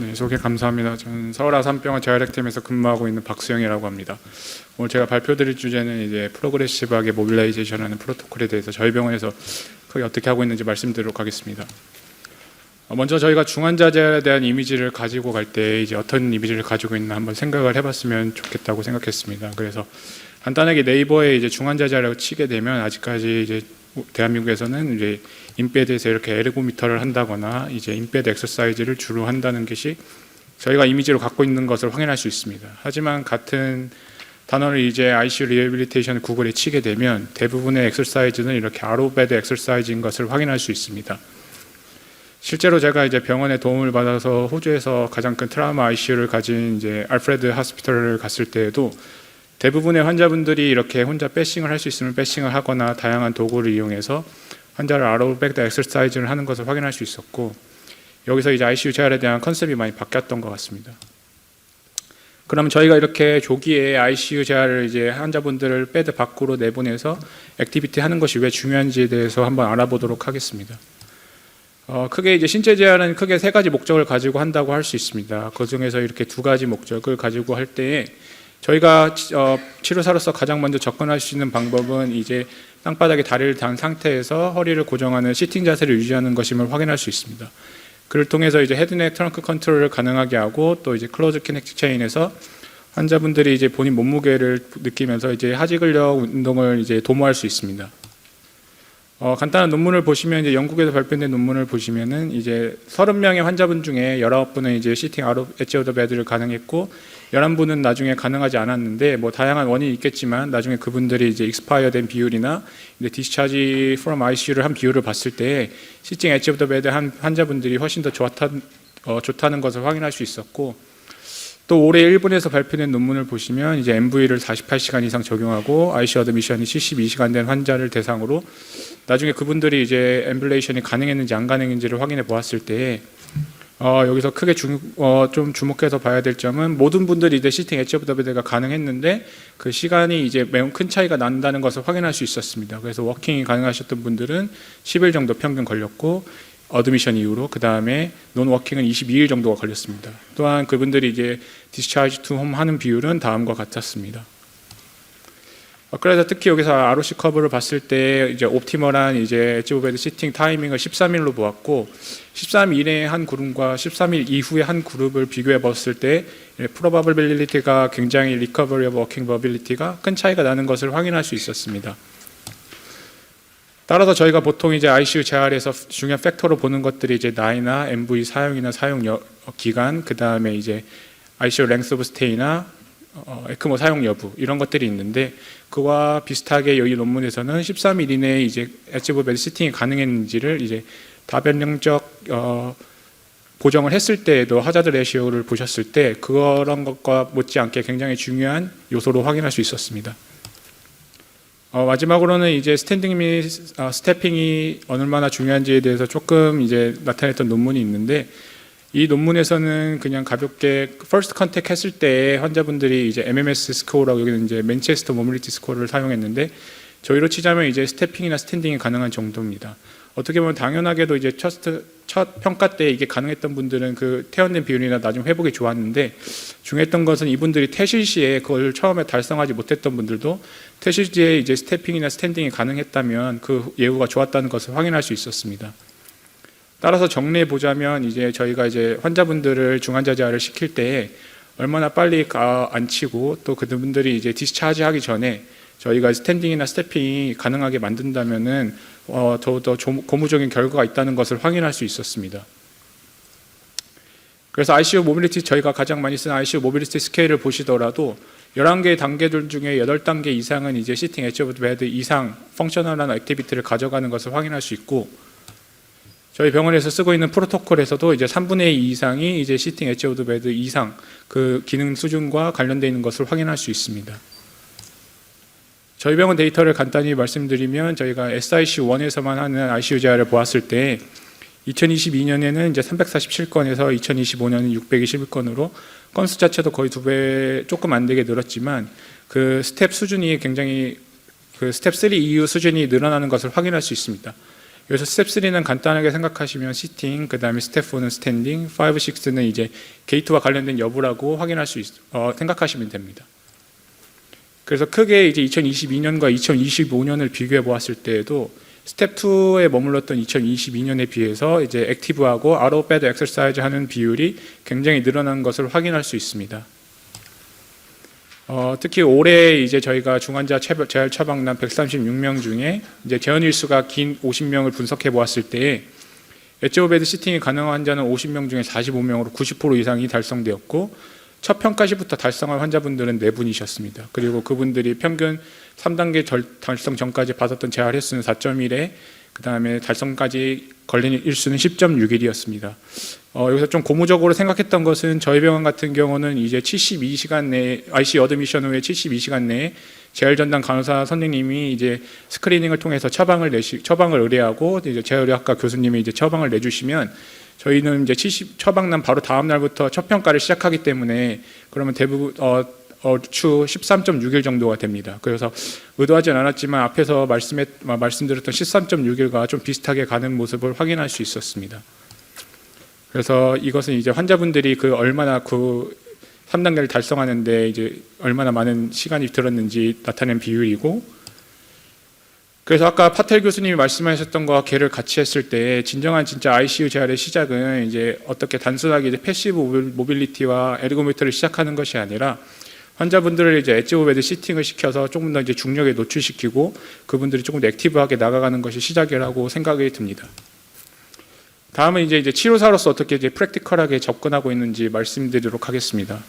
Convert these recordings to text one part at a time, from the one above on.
네, 소개 감사합니다. 저는 서울 아산병원 재활핵팀에서 근무하고 있는 박수영이라고 합니다. 오늘 제가 발표드릴 주제는 이제 프로그레시브하게 모빌라이제이션하는 프로토콜에 대해서 저희 병원에서 크게 어떻게 하고 있는지 말씀드리도록 하겠습니다. 어, 먼저 저희가 중환자재에 대한 이미지를 가지고 갈 때 이제 어떤 이미지를 가지고 있나 한번 생각을 해봤으면 좋겠다고 생각했습니다. 그래서 간단하게 네이버에 이제 중환자재라고 치게 되면 아직까지 이제 대한민국에서는 이제 인베드에서 이렇게 에르고미터를 한다거나 이제 인베드 엑서사이즈를 주로 한다는 것이 저희가 이미지로 갖고 있는 것을 확인할 수 있습니다. 하지만 같은 단어를 이제 ICU 리해빌리테이션 구글에 치게 되면 대부분의 엑서사이즈는 이렇게 아로베드 엑서사이즈인 것을 확인할 수 있습니다. 실제로 제가 이제 병원에 도움을 받아서 호주에서 가장 큰 트라우마 ICU를 가진 이제 알프레드 하스피털을 갔을 때에도 대부분의 환자분들이 이렇게 혼자 패싱을 할 수 있으면 패싱을 하거나 다양한 도구를 이용해서 환자를 아로백드 엑서사이즈를 하는 것을 확인할 수 있었고 여기서 이제 ICU 재활에 대한 컨셉이 많이 바뀌었던 것 같습니다. 그러면 저희가 이렇게 조기에 ICU 재활을 이제 환자분들을 베드 밖으로 내보내서 액티비티 하는 것이 왜 중요한지에 대해서 한번 알아보도록 하겠습니다. 어, 크게 이제 신체 재활은 크게 세 가지 목적을 가지고 한다고 할 수 있습니다. 그 중에서 이렇게 두 가지 목적을 가지고 할 때에 저희가 치- 어, 치료사로서 가장 먼저 접근할 수 있는 방법은 이제 땅바닥에 다리를 단 상태에서 허리를 고정하는 시팅 자세를 유지하는 것임을 확인할 수 있습니다. 그를 통해서 이제 헤드넥 트렁크 컨트롤을 가능하게 하고 또 이제 클로즈 키넥틱 체인에서 환자분들이 이제 본인 몸무게를 느끼면서 이제 하지 근력 운동을 이제 도모할 수 있습니다. 어, 간단한 논문을 보시면 이제 영국에서 발표된 논문을 보시면은 이제 30명의 환자분 중에 19분은 이제 시팅 아웃 엣지 오더 베드를 가능했고 11분은 나중에 가능하지 않았는데 뭐 다양한 원인이 있겠지만 나중에 그분들이 이제 익스파이어 된 비율이나 이제 디스차지 프롬 ICU를 한 비율을 봤을 때 시팅 엣지 오더 베드 한 환자분들이 훨씬 더 좋다, 어, 좋다는 것을 확인할 수 있었고 또 올해 일본에서 발표된 논문을 보시면 이제 MV를 48시간 이상 적용하고 ICU 어드미션이 72시간 된 환자를 대상으로 나중에 그분들이 이제 엠블레이션이 가능했는지 안 가능했는지를 확인해 보았을 때 어, 여기서 크게 주, 어, 좀 주목해서 봐야 될 점은 모든 분들이 이제 시팅 베드가 가능했는데 그 시간이 이제 매우 큰 차이가 난다는 것을 확인할 수 있었습니다. 그래서 워킹이 가능하셨던 분들은 10일 정도 평균 걸렸고 어드미션 이후로 그 다음에 논 워킹은 22일 정도가 걸렸습니다. 또한 그분들이 이제 디스차지 투홈 하는 비율은 다음과 같았습니다. 어, 그래서 특히 여기서 ROC 커브를 봤을 때 이제 옵티멀한 이제 엣지 오브 베드 시팅 타이밍을 13일로 보았고 13일에 한 그룹과 13일 이후에 한 그룹을 비교해 봤을 때 프로바빌리티가 굉장히 리커버리 워킹 버빌리티가 큰 차이가 나는 것을 확인할 수 있었습니다. 따라서 저희가 보통 이제 ICU 재활에서 중요한 팩터로 보는 것들이 이제 나이나 MV 사용이나 사용 여, 기간, 그 다음에 이제 ICU 랭스 오브 스테이나 어, 에크모 사용 여부 이런 것들이 있는데 그와 비슷하게 여기 논문에서는 13일 이내에 이제 엣지브 베드 시팅이 가능했는지를 이제 다변령적 어, 보정을 했을 때에도 하자드 레시오를 보셨을 때 그런 것과 못지않게 굉장히 중요한 요소로 확인할 수 있었습니다. 어, 마지막으로는 이제 스탠딩 및 어, 스태핑이 얼마나 중요한지에 대해서 조금 이제 나타냈던 논문이 있는데 이 논문에서는 그냥 가볍게 퍼스트 컨택 했을 때 환자분들이 이제 MMS 스코어라고 여기는 이제 맨체스터 모빌리티 스코어를 사용했는데 저희로 치자면 이제 스태핑이나 스탠딩이 가능한 정도입니다. 어떻게 보면 당연하게도 이제 첫, 첫 평가 때 이게 가능했던 분들은 그 퇴원된 비율이나 나중 회복이 좋았는데 중요했던 것은 이분들이 퇴실 시에 그걸 처음에 달성하지 못했던 분들도 퇴실 시에 이제 스태핑이나 스탠딩이 가능했다면 그 예후가 좋았다는 것을 확인할 수 있었습니다. 따라서 정리해 보자면 이제 저희가 이제 환자분들을 중환자 재활을 시킬 때 얼마나 빨리 가 앉히고 또 그분들이 이제 디스차지 하기 전에 저희가 스탠딩이나 스태핑이 가능하게 만든다면은 어, 더더 고무적인 결과가 있다는 것을 확인할 수 있었습니다. 그래서 ICU 모빌리티 저희가 가장 많이 쓰는 ICU 모빌리티 스케일을 보시더라도 11개의 단계들 중에 8단계 이상은 이제 시팅 엣지 오브 베드 이상 펑셔널한 액티비티를 가져가는 것을 확인할 수 있고 저희 병원에서 쓰고 있는 프로토콜에서도 이제 3분의 2 이상이 이제 시팅 엣지 오브 베드 이상 그 기능 수준과 관련되어 있는 것을 확인할 수 있습니다. 저희 병원 데이터를 간단히 말씀드리면 저희가 SIC1에서만 하는 ICU 재활을 보았을 때 2022년에는 이제 347건에서 2025년은 621건으로 건수 자체도 거의 두 배 조금 안 되게 늘었지만 그 스텝 수준이 굉장히 그 스텝 3 이후 수준이 늘어나는 것을 확인할 수 있습니다. 여기서 스텝 3는 간단하게 생각하시면 시팅, 그 다음에 스텝 4는 스탠딩, 5, 6는 이제 게이트와 관련된 여부라고 확인할 수 있, 어, 생각하시면 됩니다. 그래서 크게 이제 2022년과 2025년을 비교해 보았을 때에도 스텝 2에 머물렀던 2022년에 비해서 이제 액티브하고 아웃 배드 엑서사이즈 하는 비율이 굉장히 늘어난 것을 확인할 수 있습니다. 어, 특히 올해 이제 저희가 중환자 재활 처방난 136명 중에 이제 재원 일수가 긴 50명을 분석해 보았을 때 엣지 오베드 시팅이 가능한 환자는 50명 중에 45명으로 90% 이상이 달성되었고 첫 평가 시부터 달성한 환자분들은 네 분이셨습니다. 그리고 그분들이 평균 3단계 절- 달성 전까지 받았던 재활 횟수는 4.1에 그 다음에 달성까지 걸린 일수는 10.6일이었습니다. 어, 여기서 좀 고무적으로 생각했던 것은 저희 병원 같은 경우는 이제 72시간 내에 IC 어드미션 후에 72시간 내에 재활 전담 간호사 선생님이 이제 스크리닝을 통해서 처방을 내시 처방을 의뢰하고 이제 재활의학과 교수님이 이제 처방을 내주시면 저희는 이제 70 처방난 바로 다음 날부터 첫 평가를 시작하기 때문에 그러면 대부분 어, 어 추 13.6일 정도가 됩니다. 그래서 의도하진 않았지만 앞에서 말씀해 말씀드렸던 13.6일과 좀 비슷하게 가는 모습을 확인할 수 있었습니다. 그래서 이것은 이제 환자분들이 그 얼마나 그 3단계를 달성하는데 이제 얼마나 많은 시간이 들었는지 나타낸 비율이고 그래서 아까 파텔 교수님이 말씀하셨던 거와 걔를 같이 했을 때 진정한 진짜 ICU 재활의 시작은 이제 어떻게 단순하게 이제 패시브 모빌- 모빌리티와 에르고미터를 시작하는 것이 아니라 환자분들을 이제 엣지 오베드 시팅을 시켜서 조금 더 이제 중력에 노출시키고 그분들이 조금 더 액티브하게 나가가는 것이 시작이라고 생각이 듭니다. 다음은 이제 이제 치료사로서 어떻게 이제 프랙티컬하게 접근하고 있는지 말씀드리도록 하겠습니다.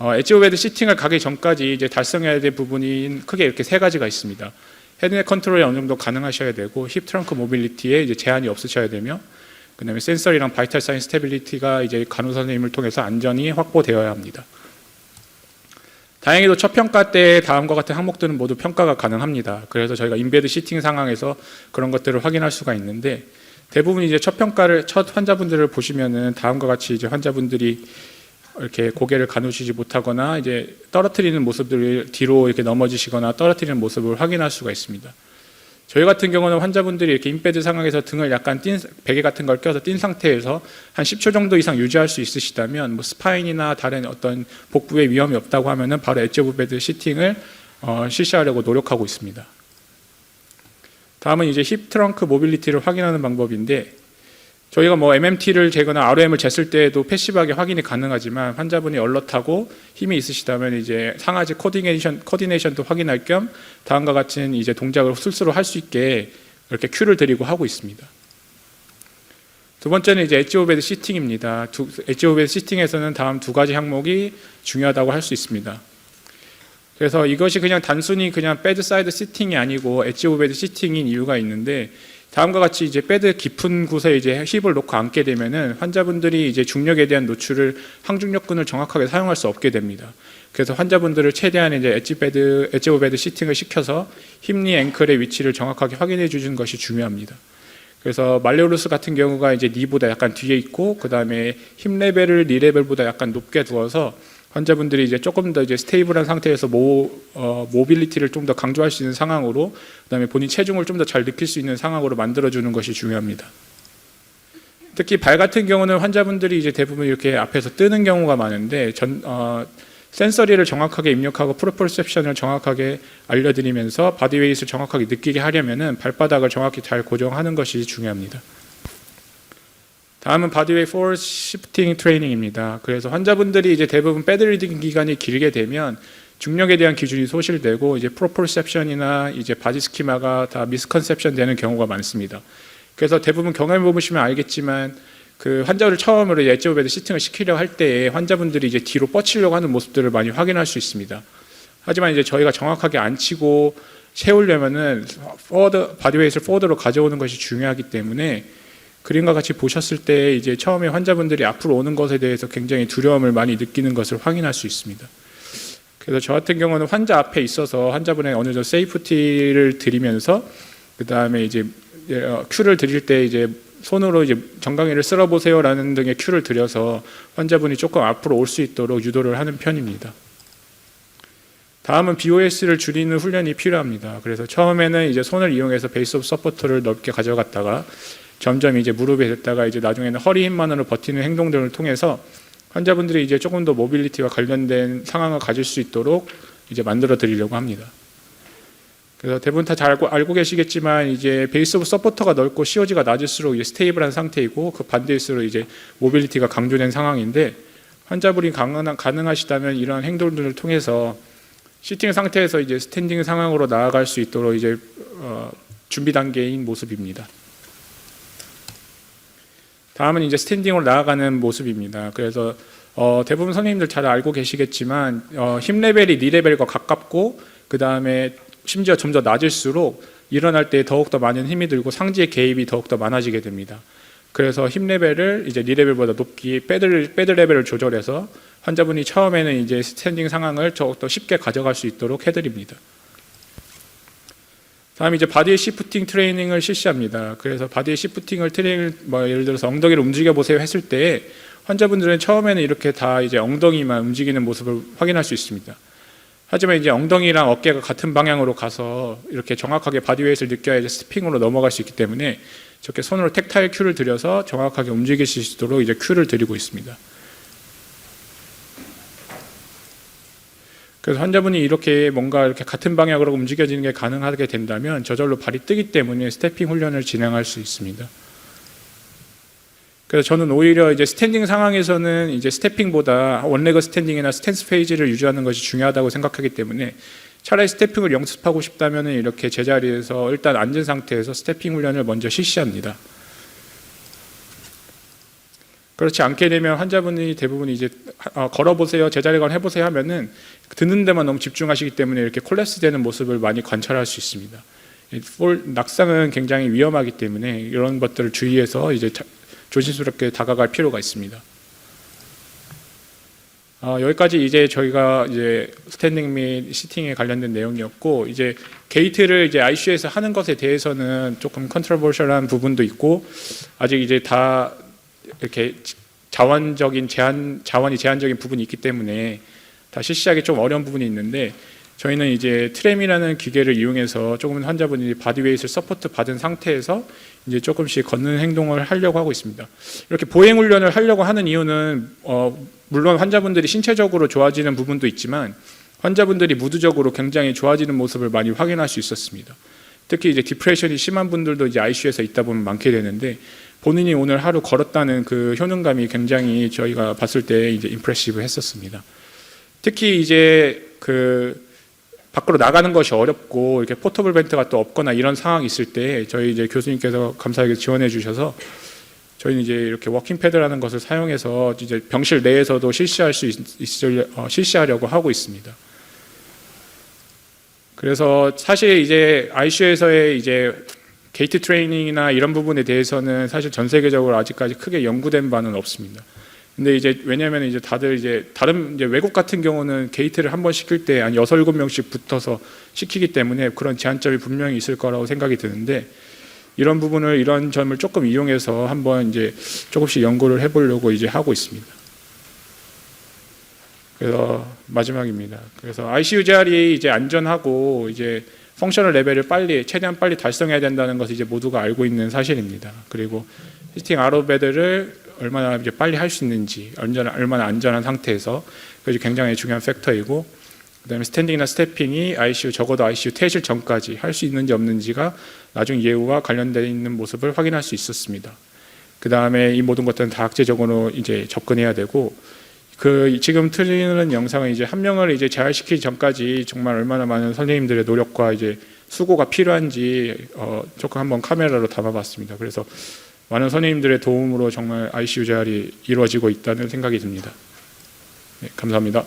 어, 엣지 오베드 시팅을 가기 전까지 이제 달성해야 될 부분이 크게 이렇게 세 가지가 있습니다. 헤드넷 컨트롤이 어느 정도 가능하셔야 되고 힙 트렁크 모빌리티에 이제 제한이 없으셔야 되며 그다음에 센서리랑 바이탈 사인 스테빌리티가 이제 간호사 선생님을 통해서 안전이 확보되어야 합니다. 다행히도 첫 평가 때 다음과 같은 항목들은 모두 평가가 가능합니다. 그래서 저희가 인베드 시팅 상황에서 그런 것들을 확인할 수가 있는데 대부분 이제 첫 평가를 첫 환자분들을 보시면은 다음과 같이 이제 환자분들이 이렇게 고개를 가누시지 못하거나 이제 떨어뜨리는 모습들을 뒤로 이렇게 넘어지시거나 떨어뜨리는 모습을 확인할 수가 있습니다. 저희 같은 경우는 환자분들이 이렇게 인베드 상황에서 등을 약간 띈 베개 같은 걸 껴서 띈 상태에서 한 10초 정도 이상 유지할 수 있으시다면 뭐 스파인이나 다른 어떤 복부에 위험이 없다고 하면은 바로 엣지 오브 베드 시팅을 어, 실시하려고 노력하고 있습니다. 다음은 이제 힙 트렁크 모빌리티를 확인하는 방법인데 저희가 뭐 MMT를 재거나 ROM을 쟀을 때에도 패시브하게 확인이 가능하지만 환자분이 얼럿하고 힘이 있으시다면 이제 상하지 코디네이션 코디네이션도 확인할 겸 다음과 같은 이제 동작을 스스로 할 수 있게 이렇게 큐를 드리고 하고 있습니다. 두 번째는 이제 엣지 오베드 시팅입니다. 두, 엣지 오베드 시팅에서는 다음 두 가지 항목이 중요하다고 할 수 있습니다. 그래서 이것이 그냥 단순히 그냥 배드 사이드 시팅이 아니고 엣지 오베드 시팅인 이유가 있는데 다음과 같이 이제 배드 깊은 곳에 이제 힙을 놓고 앉게 되면은 환자분들이 이제 중력에 대한 노출을 항중력근을 정확하게 사용할 수 없게 됩니다. 그래서 환자분들을 최대한 이제 엣지 베드, 엣지 오베드 시팅을 시켜서 힙니 앵클의 위치를 정확하게 확인해 주는 것이 중요합니다. 그래서 말레오루스 같은 경우가 이제 니보다 약간 뒤에 있고 그 다음에 힙 레벨을 니 레벨보다 약간 높게 두어서 환자분들이 이제 조금 더 이제 스테이블한 상태에서 모 어, 모빌리티를 좀 더 강조할 수 있는 상황으로 그다음에 본인 체중을 좀 더 잘 느낄 수 있는 상황으로 만들어 주는 것이 중요합니다. 특히 발 같은 경우는 환자분들이 이제 대부분 이렇게 앞에서 뜨는 경우가 많은데 전 어, 센서리를 정확하게 입력하고 프로퍼셉션을 정확하게 알려드리면서 바디웨이트를 정확하게 느끼게 하려면은 발바닥을 정확히 잘 고정하는 것이 중요합니다. 다음은 바디웨이 포스 시프팅 트레이닝입니다. 그래서 환자분들이 이제 대부분 배드리딩 기간이 길게 되면 중력에 대한 기준이 소실되고 이제 프로폴셉션이나 이제 바디 스키마가 다 미스컨셉션 되는 경우가 많습니다. 그래서 대부분 경험해 보시면 알겠지만 그 환자를 처음으로 엣지 오베드 시팅을 시키려 할 때에 환자분들이 이제 뒤로 뻗치려고 하는 모습들을 많이 확인할 수 있습니다. 하지만 이제 저희가 정확하게 앉히고 세우려면은 포워드 바디웨이트를 포워드로 가져오는 것이 중요하기 때문에 그림과 같이 보셨을 때 이제 처음에 환자분들이 앞으로 오는 것에 대해서 굉장히 두려움을 많이 느끼는 것을 확인할 수 있습니다. 그래서 저 같은 경우는 환자 앞에 있어서 환자분의 어느 정도 세이프티를 드리면서 그 다음에 이제 어, 큐를 드릴 때 이제 손으로 이제 정강이를 쓸어 보세요라는 등의 큐를 드려서 환자분이 조금 앞으로 올 수 있도록 유도를 하는 편입니다. 다음은 BOS를 줄이는 훈련이 필요합니다. 그래서 처음에는 이제 손을 이용해서 베이스 오브 서포터를 넓게 가져갔다가 점점 이제 무릎에 됐다가 이제 나중에는 허리 힘만으로 버티는 행동들을 통해서 환자분들이 이제 조금 더 모빌리티와 관련된 상황을 가질 수 있도록 이제 만들어 드리려고 합니다. 그래서 대부분 다 잘 알고, 알고 계시겠지만 이제 베이스 오브 서포터가 넓고 COG가 낮을수록 이제 스테이블한 상태이고 그 반대일수록 이제 모빌리티가 강조된 상황인데 환자분이 가능하, 가능하시다면 이러한 행동들을 통해서 시팅 상태에서 이제 스탠딩 상황으로 나아갈 수 있도록 이제 어, 준비 단계인 모습입니다. 다음은 이제 스탠딩으로 나아가는 모습입니다. 그래서 어, 대부분 선생님들 잘 알고 계시겠지만 어, 힘 레벨이 니 레벨과 가깝고 그 다음에 심지어 좀더 낮을수록 일어날 때 더욱 더 많은 힘이 들고 상지의 개입이 더욱 더 많아지게 됩니다. 그래서 힘 레벨을 이제 니 레벨보다 높기 패드 패드 레벨을 조절해서 환자분이 처음에는 이제 스탠딩 상황을 더욱 더 쉽게 가져갈 수 있도록 해드립니다. 다음 이제 바디의 시프팅 트레이닝을 실시합니다. 그래서 바디의 시프팅을 트레이닝 뭐 예를 들어서 엉덩이를 움직여 보세요 했을 때 환자분들은 처음에는 이렇게 다 이제 엉덩이만 움직이는 모습을 확인할 수 있습니다. 하지만 이제 엉덩이랑 어깨가 같은 방향으로 가서 이렇게 정확하게 바디웨이트를 느껴야 이제 스핑으로 넘어갈 수 있기 때문에 저렇게 손으로 텍타일 큐를 들여서 정확하게 움직이실 수 있도록 이제 큐를 드리고 있습니다. 그래서 환자분이 이렇게 뭔가 이렇게 같은 방향으로 움직여지는 게 가능하게 된다면 저절로 발이 뜨기 때문에 스태핑 훈련을 진행할 수 있습니다. 그래서 저는 오히려 이제 스탠딩 상황에서는 이제 스태핑보다 원레그 스탠딩이나 스탠스 페이지를 유지하는 것이 중요하다고 생각하기 때문에 차라리 스태핑을 연습하고 싶다면 이렇게 제자리에서 일단 앉은 상태에서 스태핑 훈련을 먼저 실시합니다. 그렇지 않게 되면 환자분이 대부분 이제 어, 걸어보세요, 제자리 걸 해보세요 하면은 듣는 데만 너무 집중하시기 때문에 이렇게 콜랩스 되는 모습을 많이 관찰할 수 있습니다. 이 폴- 낙상은 굉장히 위험하기 때문에 이런 것들을 주의해서 이제 자- 조심스럽게 다가갈 필요가 있습니다. 어, 여기까지 이제 저희가 이제 스탠딩 및 시팅에 관련된 내용이었고 이제 게이트를 이제 ICU에서 하는 것에 대해서는 조금 컨트로버셜한 부분도 있고 아직 이제 다 이렇게 자원적인 제한 자원이 제한적인 부분이 있기 때문에 다 실시하기 좀 어려운 부분이 있는데 저희는 이제 트램이라는 기계를 이용해서 조금 환자분이 바디웨이트를 서포트 받은 상태에서 이제 조금씩 걷는 행동을 하려고 하고 있습니다. 이렇게 보행 훈련을 하려고 하는 이유는 어, 물론 환자분들이 신체적으로 좋아지는 부분도 있지만 환자분들이 무드적으로 굉장히 좋아지는 모습을 많이 확인할 수 있었습니다. 특히 이제 디프레션이 심한 분들도 이제 ICU에서 있다 보면 많게 되는데 본인이 오늘 하루 걸었다는 그 효능감이 굉장히 저희가 봤을 때 이제 임프레시브 했었습니다. 특히 이제 그 밖으로 나가는 것이 어렵고 이렇게 포터블 벤트가 또 없거나 이런 상황이 있을 때 저희 이제 교수님께서 감사하게 지원해 주셔서 저희는 이제 이렇게 워킹 패드라는 것을 사용해서 이제 병실 내에서도 실시할 수 있, 있을 어, 실시하려고 하고 있습니다. 그래서 사실 이제 ICU에서의 이제 게이트 트레이닝이나 이런 부분에 대해서는 사실 전 세계적으로 아직까지 크게 연구된 바는 없습니다. 근데 이제 왜냐하면 이제 다들 이제 다른 이제 외국 같은 경우는 게이트를 한 번 시킬 때 한 여섯 일곱 명씩 붙어서 시키기 때문에 그런 제한점이 분명히 있을 거라고 생각이 드는데 이런 부분을 이런 점을 조금 이용해서 한번 이제 조금씩 연구를 해보려고 이제 하고 있습니다. 그래서 마지막입니다. 그래서 ICU 자리 이제 안전하고 이제 펑셔널 레벨을 빨리 최대한 빨리 달성해야 된다는 것을 이제 모두가 알고 있는 사실입니다. 그리고 히스팅 아로베드를 얼마나 이제 빨리 할 수 있는지 얼마나 얼마나 안전한 상태에서 그것이 굉장히 중요한 팩터이고 그다음에 스탠딩이나 스태핑이 ICU 적어도 ICU 퇴실 전까지 할 수 있는지 없는지가 나중 예후와 관련되어 있는 모습을 확인할 수 있었습니다. 그다음에 이 모든 것들은 다학제적으로 이제 접근해야 되고 그 지금 틀리는 영상은 이제 한 명을 이제 재활시키기 전까지 정말 얼마나 많은 선생님들의 노력과 이제 수고가 필요한지 어, 조금 한번 카메라로 담아봤습니다. 그래서 많은 선생님들의 도움으로 정말 ICU 재활이 이루어지고 있다는 생각이 듭니다. 네, 감사합니다.